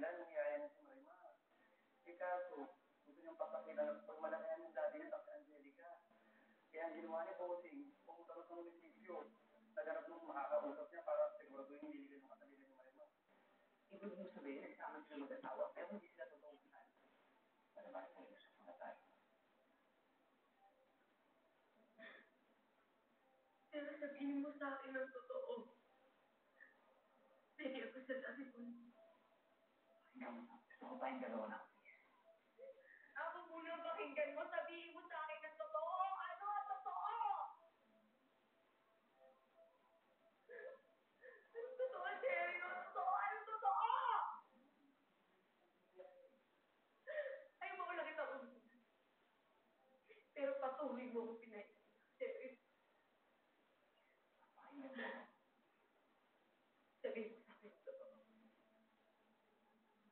dahilan, niyaya niya si Marima. Eh kaso, gusto niyang papakita na pagmalakayan ng daddy niya si Angelica. Kaya ang ginawa niya, bossing, pumunta ko sa munisipyo. Naganap nung makakausap niya para siguraduhin hindi nila yung kasalili ni Marima. Ibig mo sabihin, nagsama sila mag-asawa, pero hindi sila totoong kasal. Ano ba sa iyo sa mga tayo? Pero sabihin mo sa akin ang totoo. Ako sa dami ko. Ikaw, gusto ko pa yung dalawa na. Ako muna ang pakinggan mo. Sabihin mo sa akin ang totoo. Ano ang totoo? Anong totoo, Sherry? Anong totoo? Anong totoo? Ay, maula kita ulit. Pero patuloy mo ko pinay. Sherry, Pakinggan mo. sabihin mo sa akin ang totoo.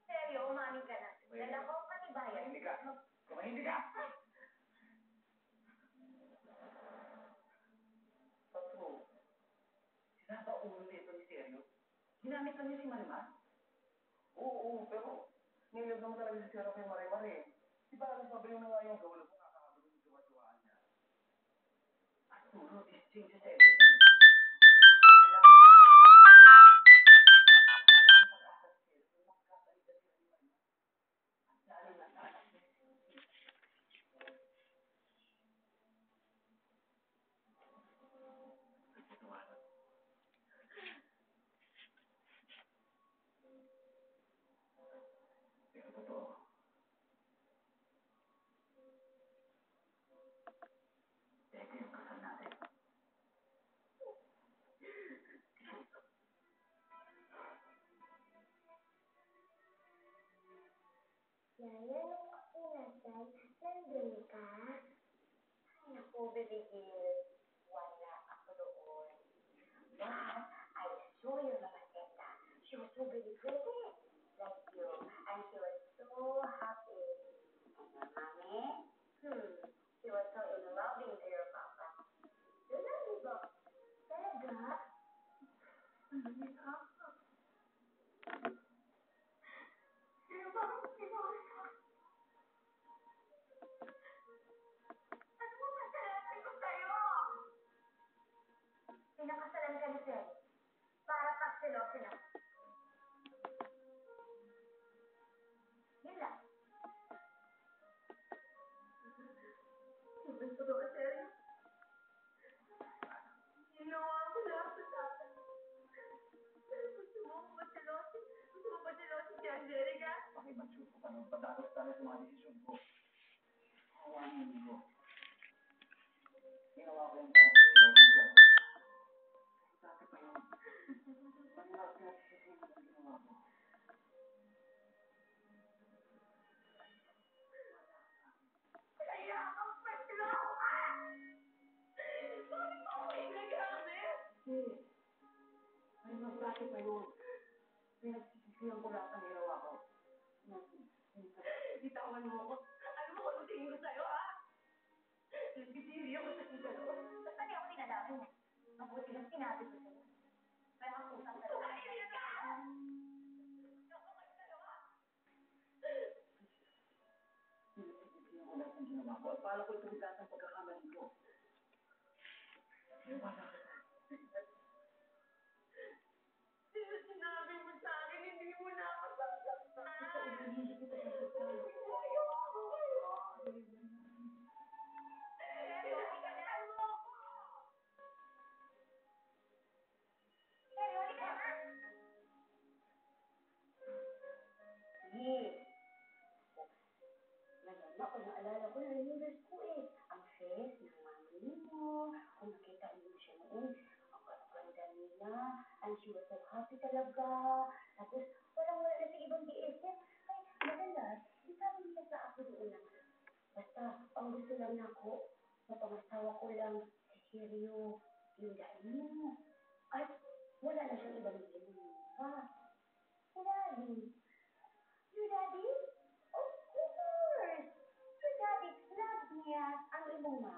Seryo, umamin ka na. Dala ko katibayan. Tumahimik ka. Tumahimik ka. Pato, sila ba ulo nito ni Seryo? Ginamit lang niya si Marimar? Oo, oo, pero nilib naman talaga si Seryo kay Marimar eh. Di ba alam sabi mo yung gawin mo nakakabalo yung gawa-gawaan niya? Arturo, this changes everything. Ako nasal, nandun ka? Ay, naku, bibigil. Wala ako doon. But, I saw your Mama Teta. She was so really pasilosin si Angelica? Pakimansyo ko pa nung padalos-dalos sa mga desisyon ko. Hawanin Ay, dati pa yun. Pinagsisisihan ko lahat ng ginawa ko. Bitawan mo ako. Ano mo kung tingin ko sa'yo, ha? Nagtitiri ako sa kong dalawa. Ba't pati ako dinadamay mo? Mabuti lang sinabi ko sa'yo. May makusang ka lang. Tumahimik ka! Pinagsisisihan ko ginawa ko. At paano ko ito lahat pagkakamali ko? Ano ba Sige. Ngayon, ako naalala ko na nurse ko eh. Ang face ng mami mo. Kung nakita niyo siya noon, ang ganda nila. And she was so happy talaga. Tapos, walang wala na sa ibang BFF. Ay, madalas, isabi niya sa ako doon na, basta, ang gusto lang ako, mapangasawa ko lang, si daddy mo. At, wala na siyang ibang pa. Si daddy. Your daddy? Of course! Your daddy loves niya ang imong mama.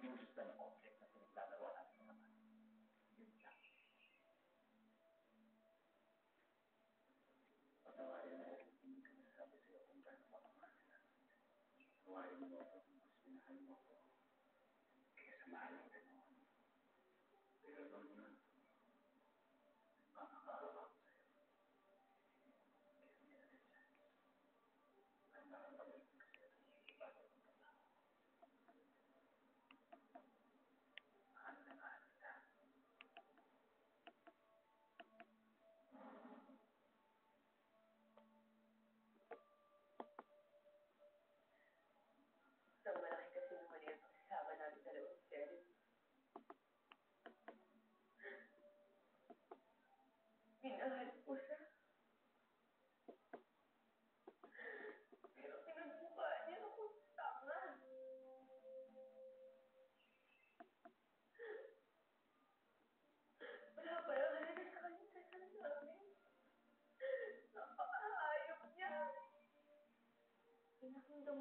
Houston object na pinaglalaro natin naman. Yun lang. Patawarin mo. Hindi ko nasabi sa'yo kung gano'n ako. Patawarin mo ako.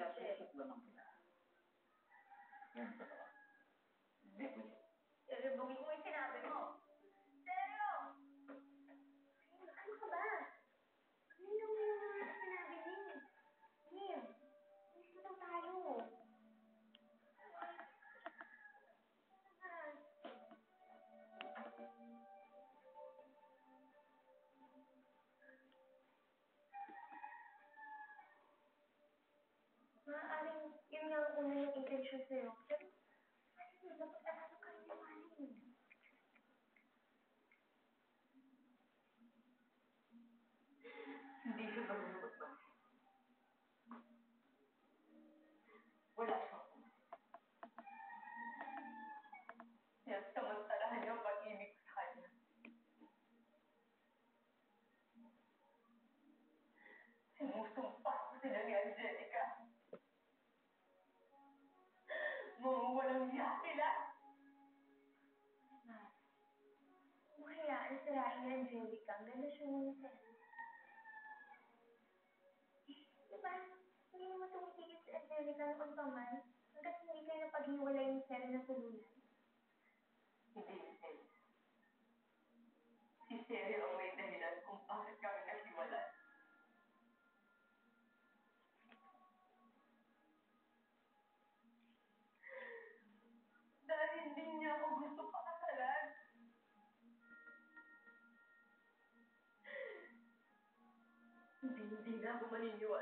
자체에 속도가 납니다. 예, presentation sa'yo. Angelica ang relasyon niya ni Serena. Diba? Hindi naman tumitigil si Angelica noon pa man hanggat hindi kayo napaghiwalay ni number one in your